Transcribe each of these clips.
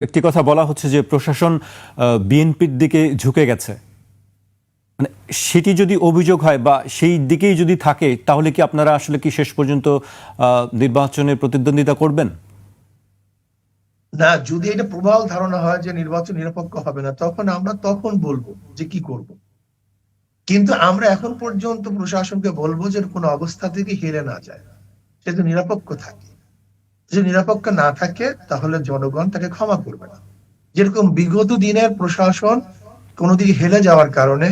একটি কথা বলা হচ্ছে যে প্রশাসন বিএনপির দিকে ঝুঁকে গেছে। মানে সেটি যদি অভিযোগ হয় বা সেই দিকেই যদি থাকে, তাহলে কি আপনারা আসলে কি শেষ পর্যন্ত নির্বাচনে প্রতিদ্বন্দ্বিতা করবেন? না, যদি এটা প্রবল ধারণা হয় যে নির্বাচন নিরপেক্ষ হবে না, তখন আমরা তখন বলব যে কি করব। কিন্তু আমরা এখন পর্যন্ত প্রশাসনকে বলব যে কোনো অবস্থা থেকে হেরে না যায়। সে তো নিরপেক্ষ থাকে। যদি নিরপেক্ষ না থাকে, তাহলে জনগণ তাকে ক্ষমা করবে না। যেরকম বিগত দিনের প্রশাসন কোনো দিকে হেলে যাওয়ার কারণে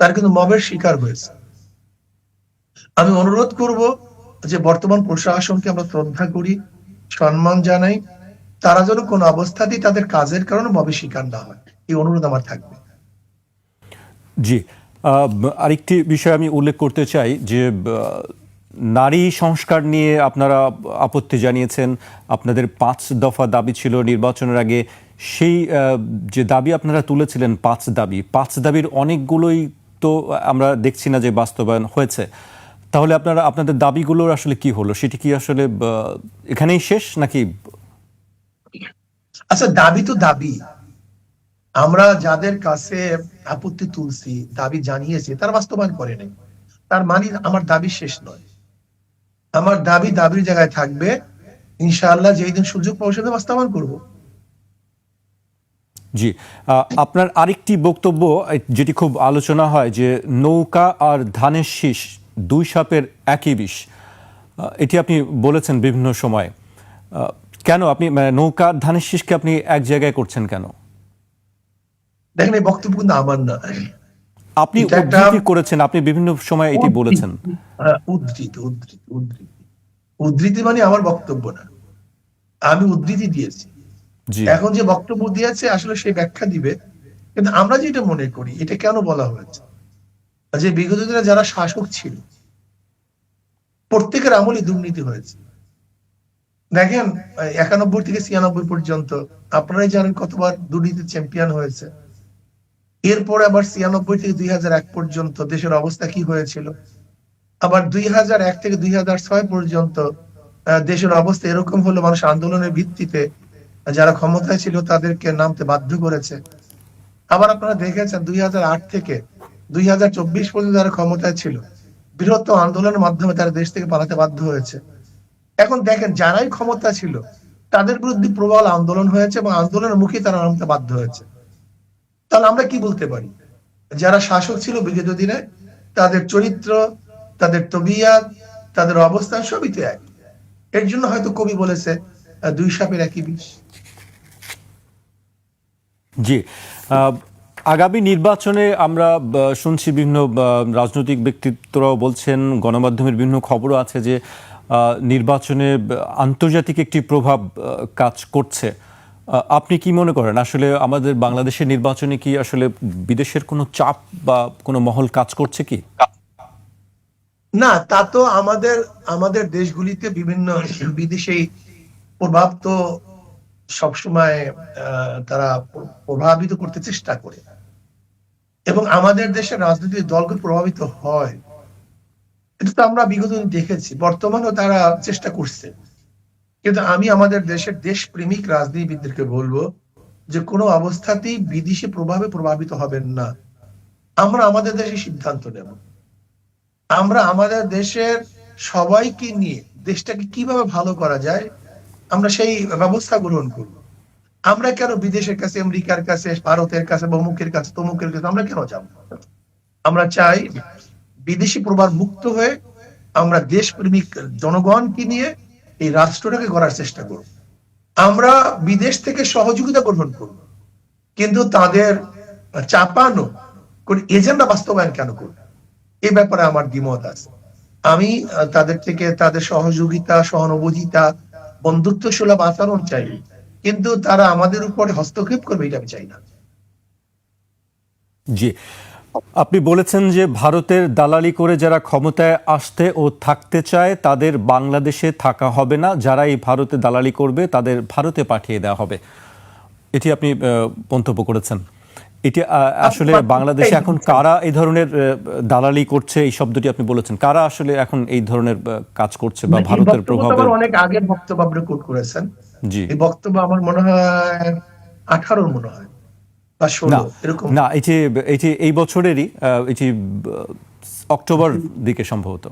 তার কিন্তু মবের শিকার হয়েছে। আমি অনুরোধ করব যে বর্তমান প্রশাসনকে আমরা শ্রদ্ধা করি, সম্মান জানাই। তারা যেন কোনো অবস্থাতেই তাদের কাজের কারণে মবের শিকার না হয়। এই অনুরোধ আমার থাকবে। জি আরেকটি বিষয় আমি উল্লেখ করতে চাই যে নারী সংস্কার নিয়ে আপনারা আপত্তি জানিয়েছেন। আপনাদের পাঁচ দফা দাবি ছিল নির্বাচনের আগে। সেই যে দাবি আপনারা তুলেছিলেন, পাঁচ দাবি, পাঁচ দাবির অনেকগুলোই তো আমরা দেখছি না যে বাস্তবায়ন হয়েছে। তাহলে আপনারা, আপনাদের দাবিগুলোর আসলে কি হলো? সেটি কি আসলে এখানেই শেষ নাকি? আচ্ছা দাবি তো দাবি। আমরা যাদের কাছে আপত্তি তুলছি, দাবি জানিয়েছি, তারা বাস্তবায়ন করে নাই। তার মানে আমার দাবি শেষ নয়। আমার দাবি দাবির জায়গায় থাকবে। ইনশাআল্লাহ যেই দিন সুযোগ পাবো সেটা বাস্তবায়ন করব। জি আপনার আরেকটি বক্তব্য যেটি খুব আলোচনা হয় যে নৌকা আর ধানের শীষ দুই সাপের একই বিষ। এটি আপনি বলেছেন বিভিন্ন সময়। কেন আপনি মানে নৌকা আর ধানের শীষকে আপনি এক জায়গায় করছেন কেন? দেখেন এই বক্তব্য কিন্তু আমার না। আপনি উদ্ধৃতি করেছেন আপনি বিভিন্ন সময় এটি বলেছেন। হ্যাঁ, উদ্ধৃতি উদ্ধৃতি উদ্ধৃতি। উদ্ধৃতি মানে আমার বক্তব্য না। আমি উদ্ধৃতি দিয়েছি। এখন যে বক্তব্য দিয়েছে আসলে সেই ব্যাখ্যা দিবে। কিন্তু আমরা যেটা মনে করি এটা কেন বলা হয়েছে? যে বিগত দিনে যারা শাসক ছিল প্রত্যেকের আমলে দুর্নীতি হয়েছে। দেখেন একানব্বই থেকে ছিয়ানব্বই পর্যন্ত আপনারাই জানেন কতবার দুর্নীতি চ্যাম্পিয়ন হয়েছে। এরপরে আবার ছিয়ানব্বই থেকে দুই পর্যন্ত দেশের অবস্থা কি হয়েছিল? আবার দুই থেকে দুই পর্যন্ত দেশের অবস্থা এরকম হলো, মানুষ আন্দোলনের ভিত্তিতে যারা ক্ষমতায় ছিল তাদেরকে নামতে বাধ্য করেছে। আবার আপনারা দেখেছেন দুই হাজার আট থেকে দুই হাজার চব্বিশ পর্যন্ত যারা ক্ষমতায় ছিল, বৃহত্তম আন্দোলনের মাধ্যমে তারা দেশ থেকে পালাতে বাধ্য হয়েছে। এখন দেখেন, যারাই ক্ষমতা ছিল, তাদের বিরুদ্ধে প্রবল আন্দোলন হয়েছে এবং আন্দোলনের মুখে তারা নামতে বাধ্য হয়েছে। তাহলে আমরা কি বলতে পারি? যারা শাসক ছিল বিগত দিনে, তাদের চরিত্র, তাদের তবিয়াত, তাদের অবস্থান সবই তো এক এর জন্য হয়তো কবি বলেছে দুই সাপের একই বিষ। জি। আগামী নির্বাচনে আমরা শুনছি বিভিন্ন রাজনৈতিক ব্যক্তিত্বরাও বলছেন, গণমাধ্যমের বিভিন্ন খবরও আছে যে নির্বাচনে আন্তর্জাতিক একটি প্রভাব কাজ করছে। আপনি কি মনে করেন? আসলে আমাদের বাংলাদেশের নির্বাচনে কি আসলে বিদেশের কোনো চাপ বা কোনো মহল কাজ করছে কি? না, তা তো আমাদের আমাদের দেশগুলিতে বিভিন্ন বিদেশি প্রভাব তো সবসময় তারা প্রভাবিত করতে চেষ্টা করে। এবং আমাদের দেশের রাজনৈতিক দলগুলো প্রভাবিত হয়। এটা তো আমরা বিগত দেখেছি। বর্তমানেও তারা চেষ্টা করছে। কিন্তু আমি আমাদের দেশের দেশপ্রেমিক রাজনীতিবিদদেরকে বলব যে কোনো অবস্থাতেই বিদেশি প্রভাবে প্রভাবিত হবেন না। আমরা আমাদের দেশে সিদ্ধান্ত নেব। আমরা আমাদের দেশের সবাইকে নিয়ে দেশটাকে কীভাবে ভালো করা যায়, আমরা সেই ব্যবস্থা গ্রহণ করব। আমরা কেন বিদেশের কাছে, আমেরিকার কাছে, ভারতের কাছে বা অমুকের কাছে, তমুকের কাছে, আমরা কেন যাব? আমরা চাই বিদেশি প্রভাব মুক্ত হয়ে আমরা দেশপ্রেমিক জনগণকে নিয়ে এই রাষ্ট্রটাকে গড়ার চেষ্টা করব আমরা বিদেশ থেকে সহযোগিতা গ্রহণ করব। কিন্তু তাদের চাপানো কোন এজেন্ডা বাস্তবায়ন কেন করব? এ ব্যাপারে আমার দ্বিমত আছে। আমি তাদের থেকে তাদের সহযোগিতা, সহানুভূতিতা বন্ধুত্ব সুলভ আচরণ চাই। কিন্তু তারা আমাদের উপরে হস্তক্ষেপ করবে এটা আমি চাই না। জি। আপনি বলেছেন যে ভারতের দালালি করে যারা ক্ষমতায় আসতে ও থাকতে চায় তাদের বাংলাদেশে থাকা হবে না। যারা এই ভারতে দালালি করবে তাদের ভারতে পাঠিয়ে দেওয়া হবে। এটি আপনি মন্তব্য করেছেন। এটি আসলে বাংলাদেশে এখন কারা এই ধরনের দালালি করছে এই শব্দটি আপনি বলেছেন। কারা আসলে এখন এই ধরনের কাজ করছে বা ভারতের প্রভাবে? অনেক আগের বক্তব্য আপনি কোট করেছেন। জি। এই বক্তব্য আমার মনে হয় আঠারোর মনে হয়। না না এটি এটি এই বছরেরই এটি অক্টোবর দিকে সম্ভবত।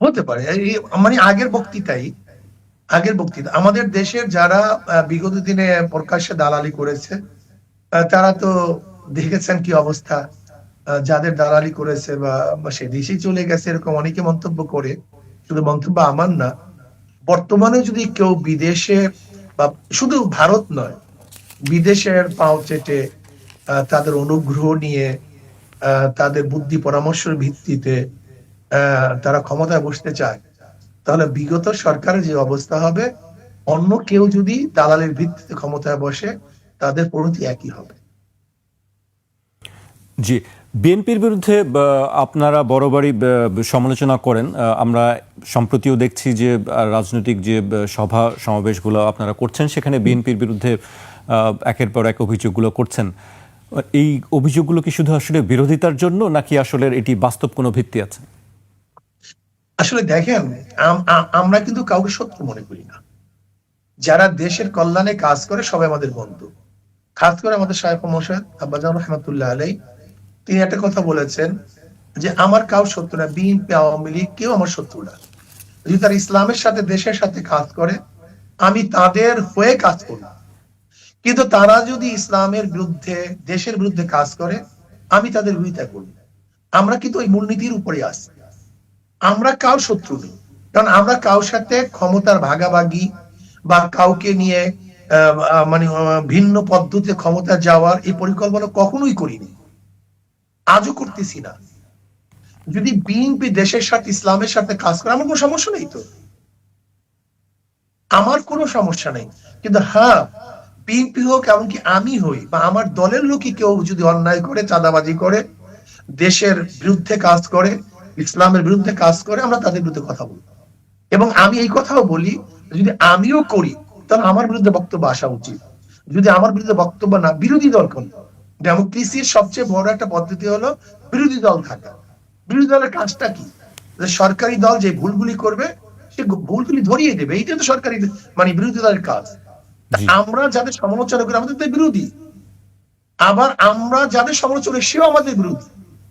হতে পারে মানে আগের বক্তৃতাই আগের বক্তৃতা। আমাদের দেশের যারা বিগত দিনে প্রকাশ্যে দালালি করেছে তারা তো দেখেছেন কি অবস্থা যাদের দালালি করেছে বা সে দেশেই চলে গেছে এরকম অনেকে মন্তব্য করে শুধু মন্তব্য আমার না বর্তমানে যদি কেউ বিদেশে বা শুধু ভারত নয় বিদেশের পাও চেটে তাদের অনুগ্রহ নিয়ে তাদের বুদ্ধি পরামর্শের ভিত্তিতে তারা ক্ষমতায় বসতে চায়। তাহলে বিগত সরকারের যে অবস্থা হবে, অন্য কেউ যদি দালালের ভিত্তিতে ক্ষমতায় বসে, তাদের পরিণতি একই হবে। জি, বিএনপির বিরুদ্ধে আপনারা বরাবরই সমালোচনা করেন। আমরা সম্প্রতিও দেখছি যে রাজনৈতিক যে সভা সমাবেশগুলো আপনারা করছেন, সেখানে বিএনপির বিরুদ্ধে একের পর এক অভিযোগগুলো করছেন। এই অভিযোগগুলো কি শুধু আসলে বিরোধিতার জন্য, নাকি আসলে এটি বাস্তব কোনো ভিত্তি আছে? আসলে দেখেন আমরা কিন্তু কাউকে শত্রু মনে করি না। যারা দেশের কল্যাণে কাজ করে, সবাই আমাদের বন্ধু। খাস করে আমাদের সাহেব মোশাদ আব্বাজান রহমতুল্লাহ আলাই তিনি একটা কথা বলেছেন যে, আমার কাউ শত্রু না, বিএনপি, আওয়ামী লীগ, কেউ আমার শত্রু না। যদি তারা ইসলামের সাথে, দেশের সাথে কাজ করে, আমি তাদের হয়ে কাজ করি কিন্তু তারা যদি ইসলামের বিরুদ্ধে, দেশের বিরুদ্ধে কাজ করে, আমি তাদের বিরোধিতা করি আমরা কিন্তু ওই মূলনীতির উপরে আসি আমরা কার শত্রু নেই। কারণ আমরা কারোর সাথে ক্ষমতার ভাগাভাগি বা কাউকে নিয়ে মানে ভিন্ন পদ্ধতিতে ক্ষমতা যাওয়ার এই পরিকল্পনা কখনোই করিনি। আজও করতেছি না। যদি বিএনপি দেশের সাথে, ইসলামের সাথে কাজ করে, আমার কোনো সমস্যা নেই তো। আমার কোনো সমস্যা নেই। কিন্তু হ্যাঁ বিএনপি হোক এমনকি আমি হই বা আমার দলের লোকই কেউ যদি অন্যায় করে, চাঁদাবাজি করে, দেশের বিরুদ্ধে কাজ করে, ইসলামের বিরুদ্ধে কাজ করে, আমরা তাদের বিরুদ্ধে কথা বলি। এবং আমি এই কথাও বলি, যদি আমিও করি, তাহলে আমার বিরুদ্ধে বক্তব্য আসা উচিত। যদি আমার বিরুদ্ধে বক্তব্য না, বিরোধী দল কোন ডেমোক্রেসির সবচেয়ে বড় একটা পদ্ধতি হলো বিরোধী দল থাকা। বিরোধী দলের কাজটা কি? যে সরকারি দল যে ভুলগুলি করবে, সে ভুলগুলি ধরিয়ে দেবে। এইটা তো সরকারি মানে বিরোধী দলের কাজ। আমরা যাদের সমালোচনা করি আমাদের বিরোধী। আবার আমরা যাদের সমালোচনা করি সেও আমাদের বিরোধী।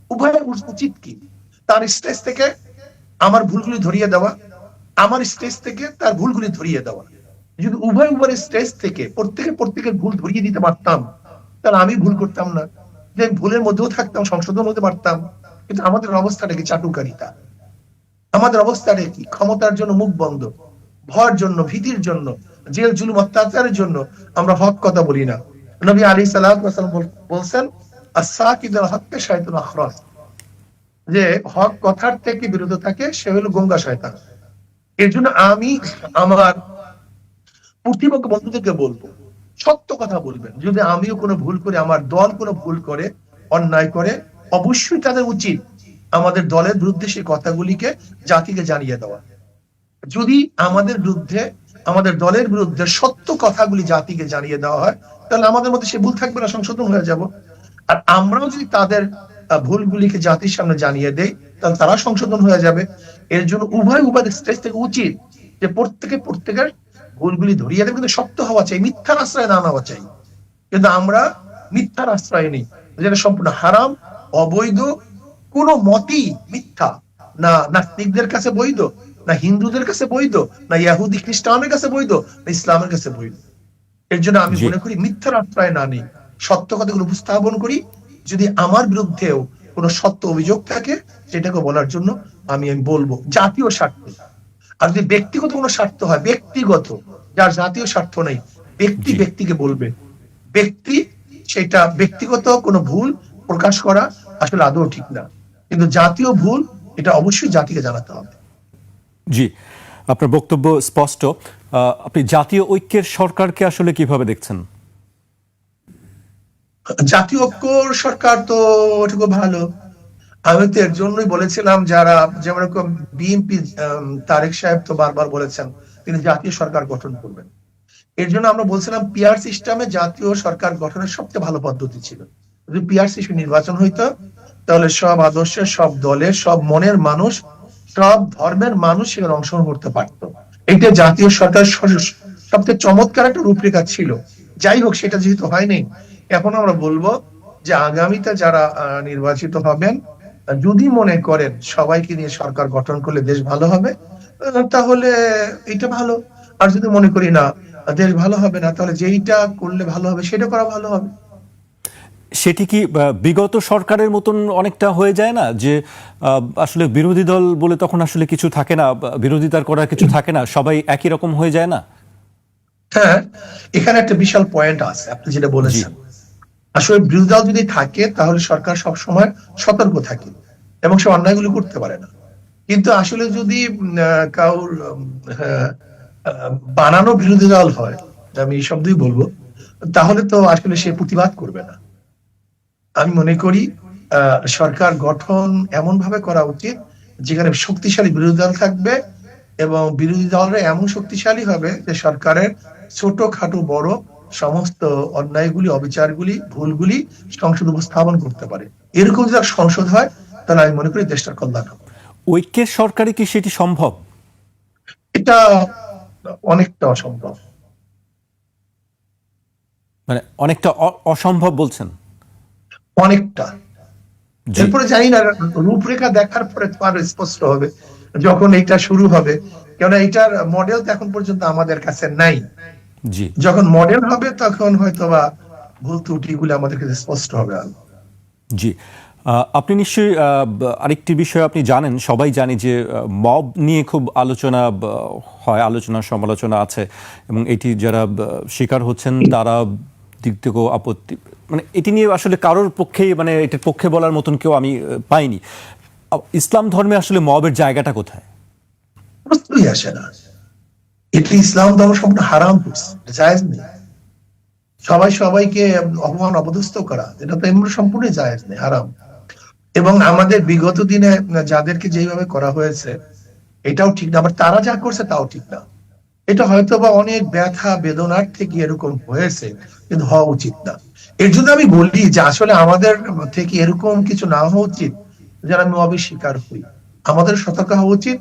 উভয়ের উচিত কি? তার স্টেজ থেকে আমার ভুলগুলি ধরিয়ে দেওয়া আমার স্টেজ থেকে তার ভুলগুলি ধরিয়ে দেওয়া। যদি উভয় উভয়ের স্টেজ থেকে প্রত্যেকে প্রত্যেকের ভুল ধরিয়ে দিতে পারতাম তাহলে আমি ভুল করতাম না। যে ভুলের মধ্যেও থাকতাম সংশোধন হতে পারতাম কিন্তু আমাদের অবস্থাটা কি চাটুকারিতা? আমাদের অবস্থাটা কি? ক্ষমতার জন্য মুখ বন্ধ ভয়ের জন্য ভীতির জন্য জেল জুলুম অত্যাচারের জন্য আমরা হক কথা বলি না। নবী আলী সাল্লাম বলছেন যে হক কথার থেকে বিরত থাকে, সে হলো গঙ্গা শয়তান। এর জন্য আমি আমার প্রতিপক্ষ বন্ধুদেরকে বলব, সত্য কথা বলবেন। যদি আমিও কোনো ভুল করে, আমার দল কোনো ভুল করে, অন্যায় করে, অবশ্যই তাদের উচিত আমাদের দলের বিরুদ্ধে সেই কথাগুলিকে জাতিকে জানিয়ে দেওয়া। যদি আমাদের বিরুদ্ধে আমাদের দলের বিরুদ্ধে সত্য কথাগুলি জাতিকে জানিয়ে দেওয়া হয়, তাহলে আমাদের মধ্যে সে ভুল থাকবে না, সংশোধন হয়ে যাব। আর আমরাও যদি তাদের ভুলগুলিকে জাতির সামনে জানিয়ে দেয় তাহলে তারা সংশোধন হয়ে যাবে। এর জন্য উভয় উভয় স্টেজ থেকে উচিত যে প্রত্যেকে প্রত্যেকের ভুলগুলি ধরিয়ে দেবে, কিন্তু সত্য হওয়া চাই, মিথ্যার আশ্রয় না নেওয়া চাই। কিন্তু আমরা মিথ্যার আশ্রয় নেই, যেটা সম্পূর্ণ হারাম, অবৈধ, কোন মতই মিথ্যা না, নাস্তিকদের কাছে বৈধ না হিন্দুদের কাছে বৈধ না ইয়াহুদি খ্রিস্টানের কাছে বৈধ না ইসলামের কাছে বৈধ। এর জন্য আমি মনে করি মিথ্যার আশ্রয় না নেই সত্য কথাগুলো উপস্থাপন করি। যদি আমার বিরুদ্ধেও কোনো সত্য অভিযোগ থাকে সেটাকে বলার জন্য আমি আমি বলব জাতীয় স্বার্থ। আর যদি ব্যক্তিগত কোনো স্বার্থ হয় ব্যক্তিগত যার জাতীয় স্বার্থ নেই ব্যক্তি ব্যক্তিকে বলবে। ব্যক্তি সেটা ব্যক্তিগত কোনো ভুল প্রকাশ করা আসলে আদৌ ঠিক না। কিন্তু জাতীয় ভুল এটা অবশ্যই জাতিকে জানাতে হবে। জি, আপনার বক্তব্য স্পষ্ট। আপনি জাতীয় ঐক্যের সরকারকে আসলে কীভাবে দেখছেন? জাতীয় ঐক্য সরকার তো ওটুকু ভালো। আমি তো এর জন্যই বলেছিলাম যারা, যেমন বিএনপি তারেক সাহেব তো বারবার বলেছেন, তিনি জাতীয় সরকার গঠন করবেন। এর জন্য আমরা বলছিলাম পিআর সিস্টেমে জাতীয় সরকার গঠনের সবচেয়ে ভালো পদ্ধতি ছিল। যদি পিআর সিস্টেম নির্বাচন হইতো, তাহলে সব আদর্শের, সব দলের, সব মনের মানুষ সব ধর্মের মানুষ সেখানে অংশগ্রহণ করতে পারতো। এটা জাতীয় সরকার সবচেয়ে চমৎকার একটা রূপরেখা ছিল। যাই হোক, সেটা যেহেতু হয়নি, এখন আমরা বলব যে আগামীতে যারা নির্বাচিত হবেন, যদি মনে করেন সবাইকে নিয়ে সরকার গঠন করলে দেশ ভালো হবে তাহলে এটা ভালো। আর যদি মনে করি না, দেশ ভালো হবে না, তাহলে যেইটা করলে ভালো হবে, সেটা করা ভালো হবে। সেটি কি বিগত সরকারের মতন অনেকটা হয়ে যায় না? যে আসলে বিরোধী দল বলে তখন আসলে কিছু থাকে না বিরোধিতার করার কিছু থাকে না সবাই একই রকম হয়ে যায় না? হ্যাঁ এখানে একটা বিশাল পয়েন্ট আছে আপনি যেটা বলেছেন। আসলে বিরোধী দল যদি থাকে তাহলে সরকার সব সময় সতর্ক থাকে এবং সে অন্যায়গুলো করতে পারে না। কিন্তু আসলে যদি কাউর হ্যাঁ, বানানো বিরোধী দল হয় আমি এই শব্দই বলব তাহলে তো আসলে সে প্রতিবাদ করবে না। আমি মনে করি আহ, সরকার গঠন এমন ভাবে করা উচিত যেখানে শক্তিশালী বিরোধী দল থাকবে এবং বিরোধী দলরা এমন শক্তিশালী হবে যে সরকারের ছোট খাটো বড় সমস্ত অন্যায়গুলি অবিচারগুলি ভুলগুলি সংসদ উপস্থাপন করতে পারে। এরকম যদি সংসদ হয় তাহলে আমি মনে করি দেশটার কল্যাণ হবে। ঐক্যের সরকারে কি সেটি সম্ভব? এটা অনেকটা অসম্ভব। মানে অনেকটা অসম্ভব বলছেন? অনেকটা। এরপরে জানি না রূপরেখা দেখার পরে তো আরও স্পষ্ট হবে যখন এটা শুরু হবে। কেননা এটার মডেল তো এখন পর্যন্ত আমাদের কাছে নাই। যখন মডেল হবে তখন হয়তো বা ভুল ত্রুটিগুলো আমাদের কাছে স্পষ্ট হবে জি। আপনি নিশ্চয়ই আহ, আরেকটি বিষয় আপনি জানেন। সবাই জানি যে মব নিয়ে খুব আলোচনা হয় আলোচনা সমালোচনা আছে। এবং এটি যারা শিকার হচ্ছেন তারা দিক থেকেও আপত্তি মানে এটি নিয়ে আসলে কারোর পক্ষে মানে এটার পক্ষে বলার মতন কেউ আমি পাইনি। ইসলাম ধর্মে আসলে মবের জায়গাটা কোথায়? প্রশ্নই আসে না। এটি ইসলাম ধর্ম সম্পূর্ণ হারাম জায়েজ নেই। সবাই সবাইকে অপমান অপদস্থ করা, এটা তো এমন সম্পূর্ণ জায়েজ নেই, হারাম। এবং আমাদের বিগত দিনে যাদেরকে যেভাবে করা হয়েছে, এটাও ঠিক না, আবার তারা যা করছে তাও ঠিক না। এটা হয়তো বা অনেক ব্যথা, বেদনার থেকে এরকম হয়েছে, কিন্তু হওয়া উচিত না। এর জন্য আমি বলি যে আসলে আমাদের থেকে এরকম কিছু না হওয়া উচিত যেন আমি অবিস্বীকার হই। আমাদের সতর্ক হওয়া উচিত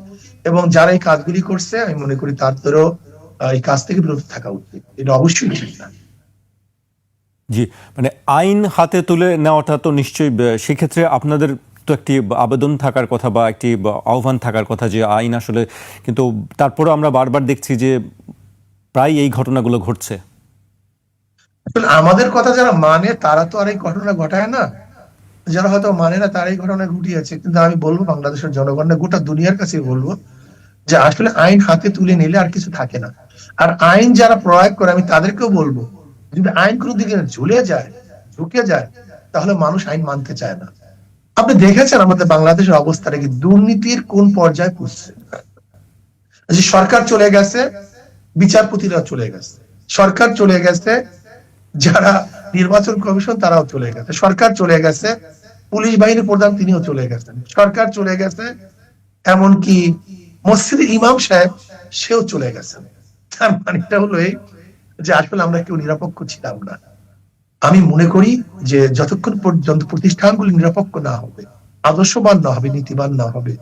এবং যারা এই কাজগুলি করছে, আমি মনে করি তাদেরও এই কাজ থেকে বিরত থাকা উচিত। এটা অবশ্যই ঠিক না। জি মানে আইন হাতে তুলে নেওয়াটা তো নিশ্চয়ই সেক্ষেত্রে আপনাদের তো একটি আবেদন থাকার কথা বা একটি আহ্বান থাকার কথা যে আইন আসলে, কিন্তু তারপরেও আমরা বারবার দেখছি যে প্রায় এই ঘটনাগুলো ঘটছে। আমাদের কথা যারা মানে তারা তো আর এই ঘটনা ঘটায় না। যারা হয়তো মানে না তারাই ঘটনা ঘটিয়েছে। কিন্তু আমি বলব বাংলাদেশের জনগণের গোটা দুনিয়ার কাছে বলব যে আসলে আইন হাতে তুলে নিলে আর কিছু থাকে না। আর আইন যারা প্রয়োগ করে, আমি তাদেরকেও বলব, যদি আইন কোনো দিকে ঝুলে যায়, ঝুঁকে যায়, তাহলে মানুষ আইন মানতে চায় না। আপনি দেখেছেন আমাদের বাংলাদেশের অবস্থাটা কি দুর্নীতির কোন পর্যায়ে পুষছে যে সরকার চলে গেছে বিচারপতিরা চলে গেছে। সরকার চলে গেছে যারা নির্বাচন কমিশন, তারাও চলে গেছে। সরকার চলে গেছে, পুলিশ বাহিনীর প্রধান তিনিও চলে গেছেন। সরকার চলে গেছে, এমনকি মসজিদের ইমাম সাহেব, সেও চলে গেছেন। তার মানেটা হলো এই যে আসলে আমরা কেউ নিরপেক্ষ ছিলাম না। আমি মনে করি যে যতক্ষণ পর্যন্ত প্রতিষ্ঠানগুলি নিরপেক্ষ না হবে, আদর্শবান না হবে, নীতিবান না হবে,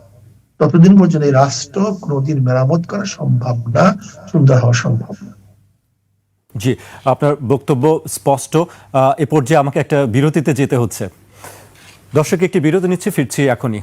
ততদিন পর্যন্ত এই রাষ্ট্র কোনোদিন মেরামত করা সম্ভব না, সুন্দর হওয়া সম্ভব না। জি, আপনার বক্তব্য স্পষ্ট। এ পর্যায়ে আমাকে একটা বিরতিতে যেতে হচ্ছে। দর্শক, একটি বিরতি নিচ্ছে, ফিরছি এখনই।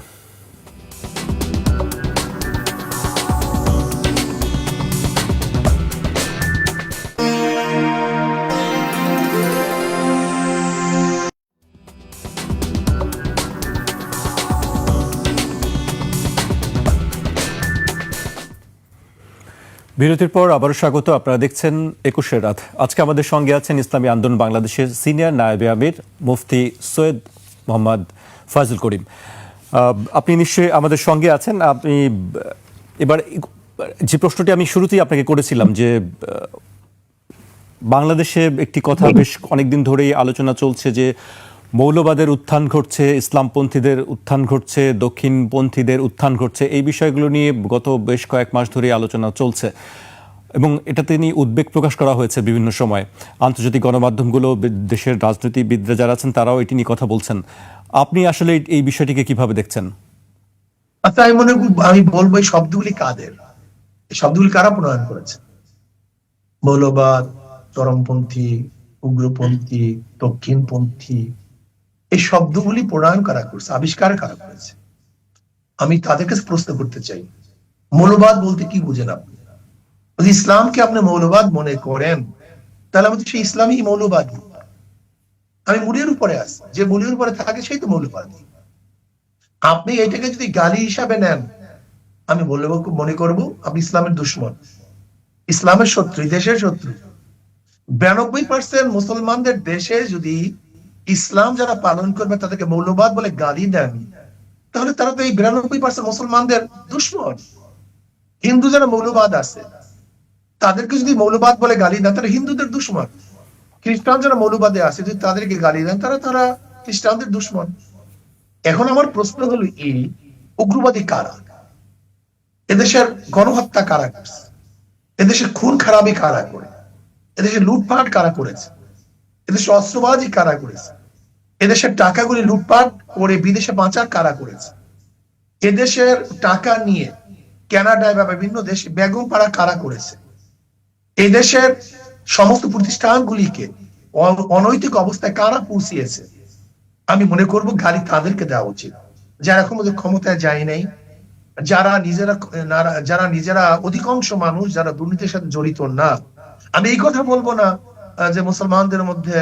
বিরতির পর আবারও স্বাগত। আপনারা দেখছেন একুশের রাত। আজকে আমাদের সঙ্গে আছেন ইসলামী আন্দোলন বাংলাদেশের সিনিয়র নায়েবে আমির, মুফতি সৈয়দ মোহাম্মদ ফাজুল করিম। আপনি নিশ্চয়ই আমাদের সঙ্গে আছেন। আপনি, এবার যে প্রশ্নটি আমি শুরুতেই আপনাকে করেছিলাম যে বাংলাদেশে একটি কথা বেশ অনেকদিন ধরেই আলোচনা চলছে যে মৌলবাদের উত্থান ঘটছে, ইসলামপন্থীদের উত্থান ঘটছে, দক্ষিণপন্থীদের উত্থান ঘটছে, এই বিষয়গুলো নিয়ে গত বেশ কয়েক মাস ধরে আলোচনা চলছে। এবং এটাতে নিয়ে উদ্বেগ প্রকাশ করা হয়েছে বিভিন্ন সময়। আন্তর্জাতিক গণমাধ্যমগুলো দেশের রাজনীতিবিদরা যারা আছেন, তারাও এটি নিয়ে কথা বলছেন। আপনি আসলে এই- বিষয়টিকে কীভাবে দেখছেন? আচ্ছা আমি মনে আমি বলব এই শব্দগুলি কাদের? এই শব্দগুলি কারা প্রণয়ন করেছে? মৌলবাদ, চরমপন্থী, উগ্রপন্থী, দক্ষিণপন্থী এই শব্দগুলি প্রণয়ন করা করছে, আবিষ্কার করা করেছে? আমি তাদের কাছে প্রশ্ন করতে চাই। মৌলবাদ বলতে কি বুঝেন আপনি? যদি ইসলামকে আপনি মৌলবাদ মনে করেন, তাহলে আমি তো সেই ইসলামই মৌলবাদী। আমি মুড়ির উপরে আছি, যে মুড়ির উপরে থাকে সেই তো মৌলবাদী। আপনি এটাকে যদি গালি হিসাবে নেন, আমি বলব, মনে করব, আপনি ইসলামের দুশ্মন। ইসলামের শত্রু, দেশের শত্রু। বিরানব্বই পার্সেন্ট মুসলমানদের দেশে যদি ইসলাম যারা পালন করবে, তাদেরকে মৌলবাদ বলে গালি দেন তাহলে তারা তো এই বিরানব্বই পার্সেন্ট মুসলমানদের দুশ্মন। হিন্দু যারা মৌলবাদ আছে, তাদেরকে যদি মৌলবাদ বলে গালি দেন তারা হিন্দুদের দুশ্মন। খ্রিস্টান যারা মৌলবাদে আছে, যদি তাদেরকে গালি দেন, তারা তারা খ্রিস্টানদের দুশ্মন। এখন আমার প্রশ্ন হলো এই, উগ্রবাদী কারা? এদেশের গণহত্যা কারা করছে? এদেশের খুন খারাপি কারা করে? এদেশে লুটপাট কারা করেছে? এদেশে অস্ত্রবাজি কারা করেছে? এদেশের টাকাগুলি লুটপাট করে বিদেশে পাচার কারা করেছে? এদেশের টাকা নিয়ে কানাডায় বা বিভিন্ন দেশে বেগম পাড়া কারা করেছে? এই দেশের সমস্ত প্রতিষ্ঠানগুলিকে অনৈতিক অবস্থায় কারা পৌঁছিয়েছে আমি মনে করব গালি তাদেরকে দেওয়া উচিত। যারা এখন ক্ষমতায় যায় নাই, যারা নিজেরা যারা নিজেরা অধিকাংশ মানুষ যারা দুর্নীতির সাথে জড়িত না। আমি এই কথা বলব না যে মুসলমানদের মধ্যে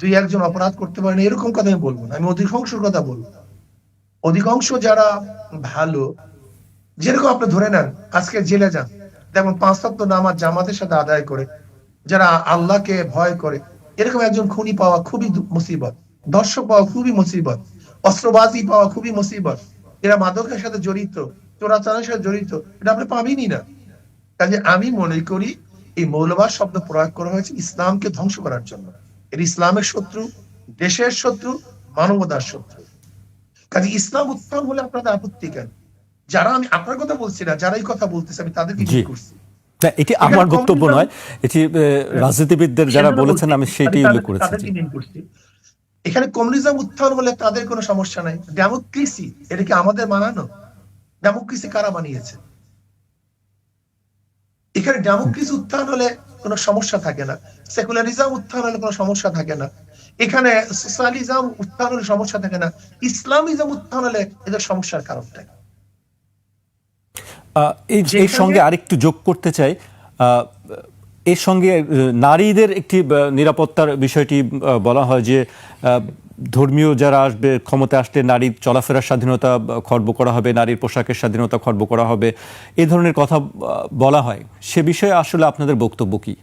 দুই একজন অপরাধ করতে পারেন এরকম কথা আমি বলব না। আমি অধিকাংশের কথা বলব অধিকাংশ যারা ভালো, যেরকম আপনি ধরে নেন, আজকে জেলে যান যেমন পাঁচ নামাজ জামাতের সাথে আদায় করে, যারা আল্লাহকে ভয় করে, এরকম একজন খুনি পাওয়া খুবই মুসিবত, দর্শক পাওয়া খুবই মুসিবত, অস্ত্রবাজি পাওয়া খুবই মুসিবত, এরা মাদকের সাথে জড়িত চোরাচারের সাথে জড়িত, এটা আপনি পাবেনই না। কাজে আমি মনে করি, এই মৌলবাদ শব্দ প্রয়োগ করা হয়েছে ইসলামকে ধ্বংস করার জন্য। এর ইসলামের শত্রু দেশের শত্রু মানবতার শত্রু। কাজে ইসলাম উত্তম হলে আপনাদের আপত্তি কেন? যারা আমি আপনার কথা বলছি না যারা এই কথা বলতেছে আমি তাদেরকে। জিজ্ঞেস করছি। না এটি আমার বক্তব্য নয় এটি রাজনীতিবিদদের যারা বলেছেন আমি সেটি উল্লেখ করেছি। এখানে কমিউনিজম উত্থান হলে তাদের কোনো সমস্যা নাই। ডেমোক্রেসি এটা কি আমাদের বানানো ডেমোক্রেসি কারা বানিয়েছে? এখানে ডেমোক্রেসি উত্থান হলে কোনো সমস্যা থাকে না। সেকুলারিজম উত্থান হলে কোনো সমস্যা থাকে না। এখানে সোশ্যালিজম উত্থান হলে সমস্যা থাকে না। ইসলামিজম উত্থান হলে এদের সমস্যার কারণটা থাকে এই সঙ্গে আরেকটু যোগ করতে চাই আহ, এর সঙ্গে নারীদের একটি নিরাপত্তার বিষয়টি বলা হয় যে আহ, ধর্মীয় যারা আসবে ক্ষমতা আসলে নারীর চলাফেরার স্বাধীনতা খর্ব করা হবে, নারীর পোশাকের স্বাধীনতা খর্ব করা হবে এই ধরনের কথা বলা হয়। সে বিষয়ে আসলে আপনাদের বক্তব্য কি?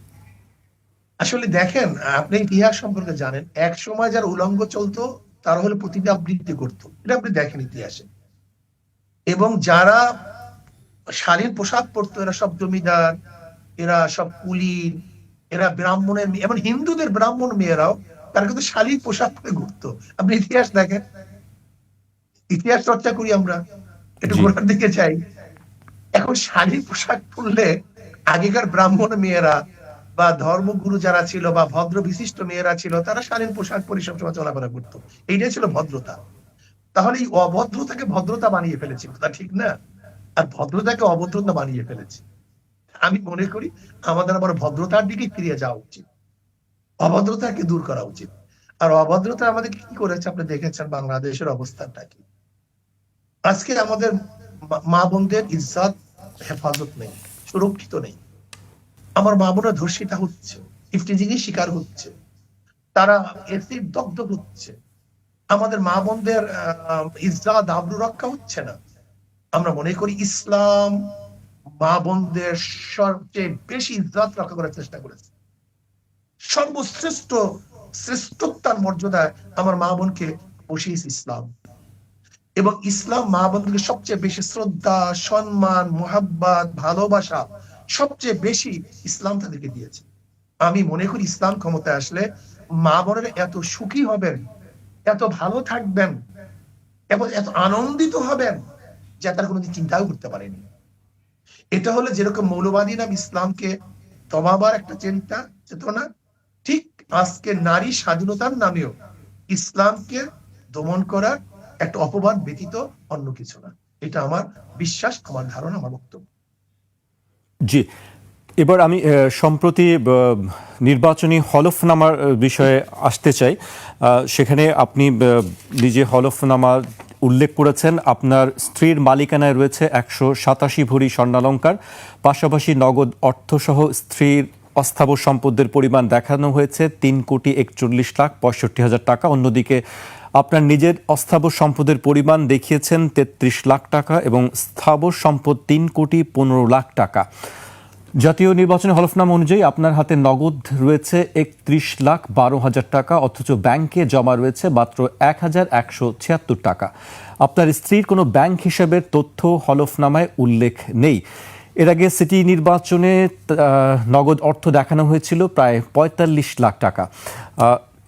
আসলে দেখেন, আপনি ইতিহাস সম্পর্কে জানেন, এক সময় যার উলঙ্গ চলতো, তারা হলো প্রতিটা আবৃত্তি করতো। এটা আপনি দেখেন ইতিহাসে। এবং যারা শালীন পোশাক পরতো, এরা সব জমিদার, এরা সব কুলিন, এরা ব্রাহ্মণের এমন হিন্দুদের ব্রাহ্মণ মেয়েরাও তারা কিন্তু শালীন পোশাক পরে ঘুরতো। আপনি ইতিহাস দেখেন। ইতিহাস চর্চা করি আমরা। একটু। গোড়ার দিকে চাই এখন শালীন পোশাক পরলে আগেকার ব্রাহ্মণ মেয়েরা বা ধর্মগুরু যারা ছিল বা ভদ্র বিশিষ্ট মেয়েরা ছিল তারা শালীন পোশাক পরে সবসময় চলাফেরা করতো। এইটাই ছিল ভদ্রতা। তাহলে এই অভদ্রতাকে ভদ্রতা বানিয়ে ফেলেছি। কথা ঠিক না? আর ভদ্রতাকে অভদ্রতা বানিয়ে ফেলেছি। আমি মনে করি আমাদের আবার ভদ্রতার দিকে ফিরে যাওয়া উচিত। অভদ্রতাকে দূর করা উচিত। আর অভদ্রতা আমাদের কি করেছে? আপনি দেখেছেন বাংলাদেশের অবস্থানটা কি? আজকে আমাদের মা- বোনদের ইজ্জত, হেফাজত নেই, সুরক্ষিত নেই। আমার মা বোনরা ধর্ষিতা হচ্ছে ইফটিজিংয়ের শিকার হচ্ছে, তারা এসিড দগ্ধ হচ্ছে। আমাদের মা বোনদের ইজ্জত, আবরু রক্ষা হচ্ছে না। আমরা মনে করি ইসলাম মা বোনদের সবচেয়ে বেশি ইজ্জত রক্ষা করার চেষ্টা করেছে। সর্বশ্রেষ্ঠ শ্রেষ্ঠত্বার মর্যাদায় আমার মা বোনকে বসিয়েছে ইসলাম। এবং ইসলাম মা বোনকে সবচেয়ে বেশি শ্রদ্ধা, সম্মান, মোহাব্বত, ভালোবাসা সবচেয়ে বেশি ইসলাম তাদেরকে দিয়েছে। আমি মনে করি ইসলাম ক্ষমতায় আসলে মা বোনেরা এত সুখী হবেন, এত ভালো থাকবেন, এবং এত আনন্দিত হবেন যা তারা কোনোদিন চিন্তাও করতে পারেনি। এটা হলো যেরকম মৌলবাদী নাম ইসলামকে তমাবার একটা চিন্তা, চেতনা ঠিক আজকে নারী স্বাধীনতার নামেও ইসলামকে দমন করার একটা অপবাদ ব্যতীত অন্য কিছু না। এটা আমার বিশ্বাস, আমার ধারণা, আমার বক্তব্য। জি। এবার আমি সম্প্রতি নির্বাচনী হলফনামার বিষয়ে আসতে চাই। সেখানে আপনি নিজে হলফনামা উল্লেখ করেছেন। আপনার স্ত্রীর মালিকানায় রয়েছে একশো সাতাশি ভরি স্বর্ণালঙ্কার। পাশাপাশি নগদ অর্থসহ স্ত্রীর অস্থাবর সম্পদের পরিমাণ দেখানো হয়েছে। তিন কোটি একচল্লিশ লাখ পঁয়ষট্টি হাজার টাকা। অন্যদিকে আপনার নিজের অস্থাবর সম্পদের পরিমাণ দেখিয়েছেন তেত্রিশ লাখ টাকা এবং স্থাবর সম্পদ তিন কোটি পনেরো লাখ টাকা। জাতীয় নির্বাচনী হলফনামা অনুযায়ী আপনার হাতে নগদ রয়েছে একত্রিশ লাখ বারো হাজার টাকা, অথচ ব্যাংকে জমা রয়েছে মাত্র এক হাজার একশো ছিয়াত্তর টাকা। আপনার স্ত্রীর কোনো ব্যাংক হিসেবের তথ্য হলফনামায় উল্লেখ নেই। এর আগে সিটি নির্বাচনে নগদ অর্থ দেখানো হয়েছিল প্রায় পঁয়তাল্লিশ লাখ টাকা।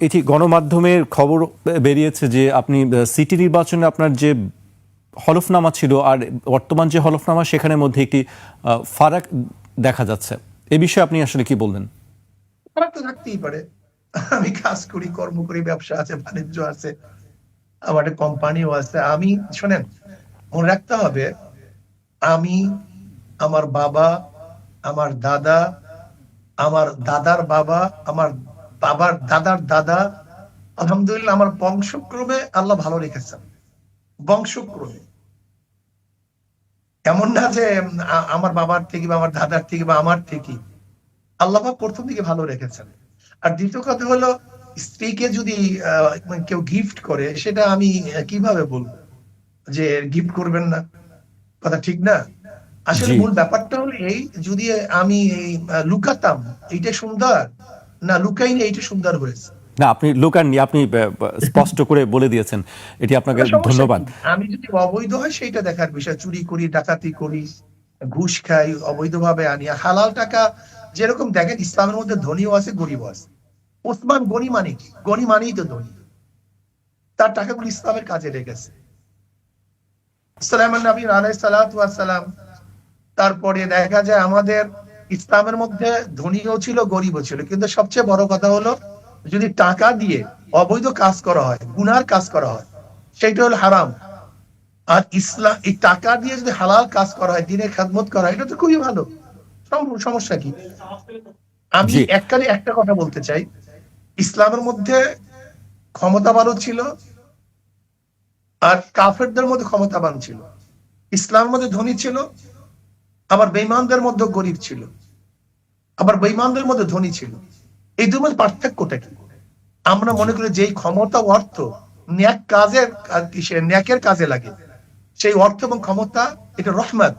এটি গণমাধ্যমের খবর বেরিয়েছে যে আপনি সিটি নির্বাচনে আপনার যে হলফনামা ছিল আর বর্তমান যে হলফনামা সেখানের মধ্যে একটি ফারাক দেখা যাচ্ছে। এ বিষয়ে আপনি আসলে কি বললেন খারাপ তো থাকতেই পারে। আমি কাজ করি, কর্ম করি, ব্যবসা আছে, বাণিজ্য আছে, আমার কোম্পানিও আছে। আমি, শোনেন, মনে রাখতে হবে, আমি আমার বাবা, আমার দাদা, আমার দাদার বাবা, আমার বাবার দাদার দাদা, আলহামদুলিল্লাহ আমার বংশক্রমে আল্লাহ ভালো রেখেছেন। বংশক্রমে। এমন না যে আমার বাবার থেকে বা আমার দাদার থেকে বা আমার থেকে আল্লাহ প্রথম দিকে ভালো রেখেছেন। আর দ্বিতীয় কথা হলো, স্ত্রীকে যদি মানে কেউ গিফট করে, সেটা আমি কীভাবে বলব? যে গিফট করবেন না? কথা ঠিক না? আসলে মূল ব্যাপারটা হলো এই যদি আমি এই, লুকাতাম এইটা সুন্দর? না লুকাইনি এইটা সুন্দর হয়েছে না আপনি লোকাননি আপনি স্পষ্ট করে বলে দিয়েছেন। এটি আপনাকে ধন্যবাদ। আমি যদি অবৈধ হয় সেইটা দেখার বিষয়। চুরি করি ডাকাতি করি ঘুষ খাই অবৈধভাবে আনি। হালাল টাকা যেরকম দেখেন ইসলামের মধ্যে ধনীও আছে গরিবও আছে। ওসমান গনি মানে কি? গনি মানেই তো ধনী। তার টাকাগুলো ইসলামের কাজে লেগেছে। ইসলামের নবী আলাই সালাম তারপরে দেখা যায় আমাদের ইসলামের মধ্যে ধনীও ছিল গরিবও ছিল। কিন্তু সবচেয়ে বড় কথা হলো যদি টাকা দিয়ে অবৈধ কাজ করা হয় গুনার কাজ করা হয় সেইটা হলো হারাম। আর ইসলাম এই টাকা দিয়ে যদি হালাল কাজ করা হয় দিনের খেদমত করা হয় এটা তো খুবই ভালো। সমস্যা কি? আমি। এককালে একটা কথা বলতে চাই। ইসলামের মধ্যে ক্ষমতাবানও ছিল আর কাফেরদের মধ্যে ক্ষমতাবান ছিল। ইসলামের মধ্যে ধনী ছিল আবার বেইমানদের মধ্যে গরিব ছিল, আবার বেইমানদের মধ্যে ধনী ছিল। এই দুটোর মধ্যে পার্থক্যটা কি? আমরা মনে করি যে এই ক্ষমতা অর্থ ন্যাক কাজের ন্যাকের কাজে লাগে, সেই অর্থ এবং ক্ষমতা, এটা রহমত।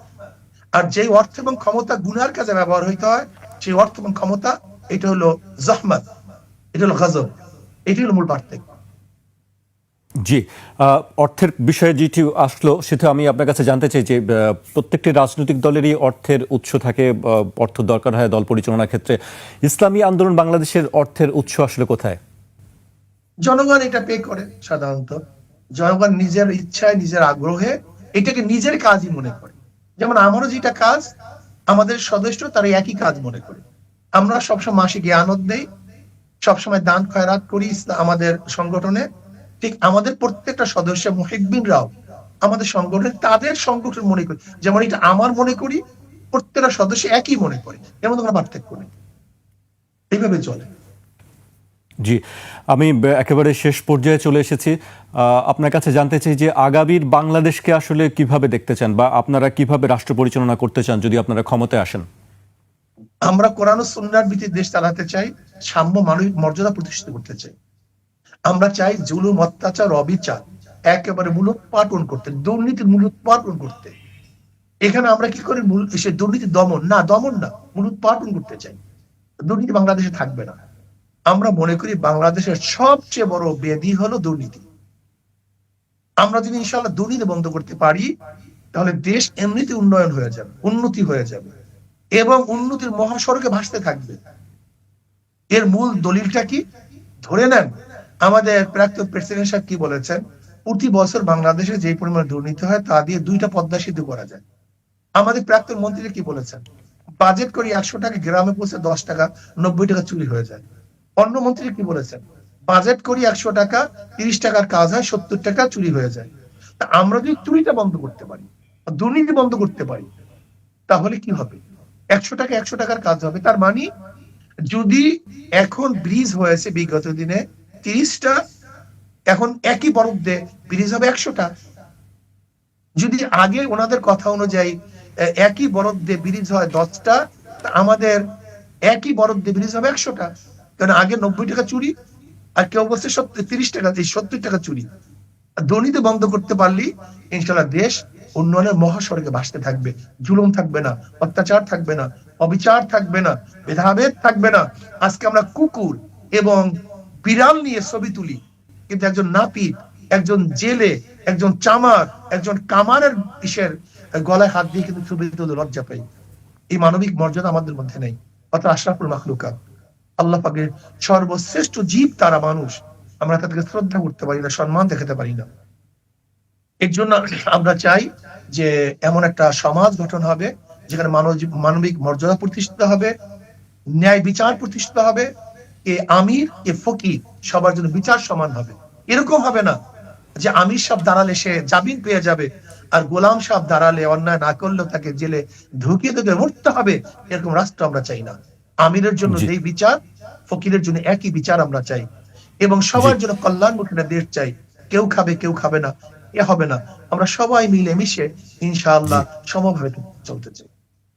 আর যেই অর্থ এবং ক্ষমতা গুনার কাজে ব্যবহার হইতে হয়, সেই অর্থ এবং ক্ষমতা, এটা হলো জহমত, এটা হলো গজব, এটি হলো মূল পার্থক্য। জি অর্থের বিষয়ে যেটি আসলো, সেটা আমি আপনার কাছে জানতে চাই যে প্রত্যেকটি রাজনৈতিক দলেরই অর্থের উৎস থাকে অর্থ দরকার হয় দল পরিচালনার ক্ষেত্রে। ইসলামী আন্দোলন বাংলাদেশের অর্থের উৎস আসলে কোথায়? জনগণ এটা পে করে সাধারণত। জনগণ নিজের ইচ্ছায়, নিজের আগ্রহে এটাকে নিজের কাজই মনে করে। যেমন আমারও যেটা কাজ, আমাদের সদস্য তারা একই কাজ মনে করে। আমরা সবসময় মাসিক আনন্দ দেই, সবসময় দান খয়রাত করি আমাদের সংগঠনে। ঠিক আমাদের প্রত্যেকটা সদস্য মুহিবিনরাও আমাদের সংগঠনে তাদের সংগঠন মনে করি। যেমন এটা আমার মনে করি প্রত্যেকটা সদস্য একই মনে করে। এর মধ্যে কোনো পার্থক্য নেই। এইভাবে চলে। জি আমি একেবারে শেষ পর্যায়ে চলে এসেছি। আপনার কাছে জানতে চাই যে আগামীর বাংলাদেশকে আসলে কীভাবে দেখতে চান বা আপনারা কীভাবে রাষ্ট্র পরিচালনা করতে চান যদি আপনারা ক্ষমতায় আসেন? আমরা কোরআন ও সুন্নাহর ভিত্তিতে দেশ চালাতে চাই সাম্য মানবিক মর্যাদা প্রতিষ্ঠিত করতে চাই। আমরা চাই জুলুম, অত্যাচার, অবিচার একেবারে মূলোৎপাটন করতে, দুর্নীতির মূলোৎপাটন করতে। এখানে আমরা কি করি? সে দুর্নীতি দমন। না দমন না, মূলোৎপাটন করতে চাই। দুর্নীতি বাংলাদেশে থাকবে না। আমরা মনে করি বাংলাদেশের সবচেয়ে বড় ব্যাধি হলো দুর্নীতি। আমরা যদি ইনশাআল্লাহ দুর্নীতি বন্ধ করতে পারি, তাহলে দেশ এমনিতে উন্নয়ন হয়ে যাবে, উন্নতি হয়ে যাবে। এবং উন্নতির মহাসড়কে ভাসতে থাকবে। এর মূল দলিলটা কি? ধরে নেন আমাদের প্রাক্তন প্রেসিডেন্ট সাহেব কি বলেছেন? প্রতি বছর বাংলাদেশে যে পরিমাণ দুর্নীতি হয়, তা দিয়ে দুইটা পদ্মা সেতু করা যায়। আমাদের প্রাক্তন মন্ত্রী কি বলেছেন? বাজেট করি একশো টাকা গ্রামে পৌঁছে দশ টাকা, নব্বই টাকা চুরি হয়ে যায়। অন্য মন্ত্রী কি বলেছেন? বাজেট করি একশো টাকা, তিরিশ টাকার কাজ হয়, সত্তর টাকা চুরি হয়ে যায়। তা আমরা যদি চুরিটা বন্ধ করতে পারি দুর্নীতি বন্ধ করতে পারি, তাহলে কি হবে? একশো টাকা, একশো টাকার কাজ হবে। তার মানে যদি এখন ব্রিজ হয়েছে বিগত দিনে তিরিশটা, এখন একই বরফ ব্রিজ হবে একশোটা। যদি আগে ওনাদের কথা অনুযায়ী একই বরফ দিয়ে ব্রিজ হয় দশটা আমাদের একই বরফ দিয়ে ব্রিজ হবে একশোটা। কারণ আগে নব্বই টাকা চুরি, আর কেউ বলছে সত্তর, তিরিশ টাকা, এই সত্তর টাকা চুরি। দুর্নীতি বন্ধ করতে পারলি ইনশাল্লাহ দেশ উন্নয়নের মহাসড়কে ভাসতে থাকবে। জুলুম থাকবে না, অত্যাচার থাকবে না, অবিচার থাকবে না, ভেদাভেদ থাকবে না। আজকে আমরা কুকুর এবং বিড়াল নিয়ে ছবি তুলি। কিন্তু একজন নাপিত, একজন জেলে, একজন চামার, একজন কামারের ইসের গলায় হাত দিয়ে কিন্তু ছবি তুলে লজ্জা পাই। এই মানবিক মর্যাদা আমাদের মধ্যে নেই, অর্থাৎ আশরাফুল মাখলুকা আল্লাহ পাকের সর্বশ্রেষ্ঠ জীব তারা মানুষ। আমরা তাদেরকে শ্রদ্ধা করতে পারি না, সম্মান দেখাতে পারি না। এর জন্য আমরা চাই যে এমন একটা সমাজ গঠন হবে, যেখানে মানব মানবিক মর্যাদা প্রতিষ্ঠিত হবে, ন্যায় বিচার প্রতিষ্ঠিত হবে এ আমির এ ফকির সবার জন্য বিচার সমান হবে। এরকম হবে না যে আমির সব দাঁড়ালে সে জামিন পেয়ে যাবে আর গোলাম সাহেব দাঁড়ালে অন্যায় না করলেও তাকে জেলে ঢুকিয়ে তোকে মরতে হবে এরকম রাষ্ট্র আমরা চাই না। আমিরের জন্য। যেই বিচার ফকিরের জন্য একই বিচার আমরা চাই। এবং সবার জন্য কল্যাণমুখী একটা দেশ চাই। কেউ খাবে কেউ খাবে না এ হবে না। আমরা সবাই মিলে মিশে ইনশাআল্লাহ সমভাবে চলতে চাই।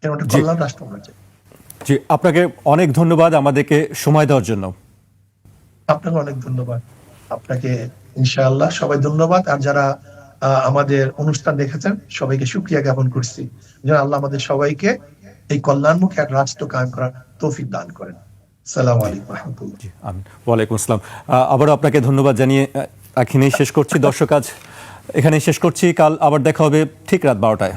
এরকম একটা কল্যাণ রাষ্ট্র আমরা চাই। জি আপনাকে অনেক ধন্যবাদ আমাদেরকে সময় দেওয়ার জন্য। আপনাকে অনেক ধন্যবাদ। আপনাকে ইনশাআল্লাহ সবাই ধন্যবাদ। আর যারা আমাদের অনুষ্ঠান দেখেছেন সবাইকে সুক্রিয়া জ্ঞাপন করছি। যেন আল্লাহ আমাদের সবাইকে এই কল্যাণমুখী এক রাষ্ট্র কায়েম করার তৌফিক দান করেন। সালাম আলাইকুম রহমতুল্লাহ। আমিন। ওয়ালাইকুম আসসালাম। আবারও আপনাকে ধন্যবাদ জানিয়ে এখানেই শেষ করছি। দর্শক আজ এখানেই শেষ করছি। কাল আবার দেখা হবে ঠিক রাত বারোটায়।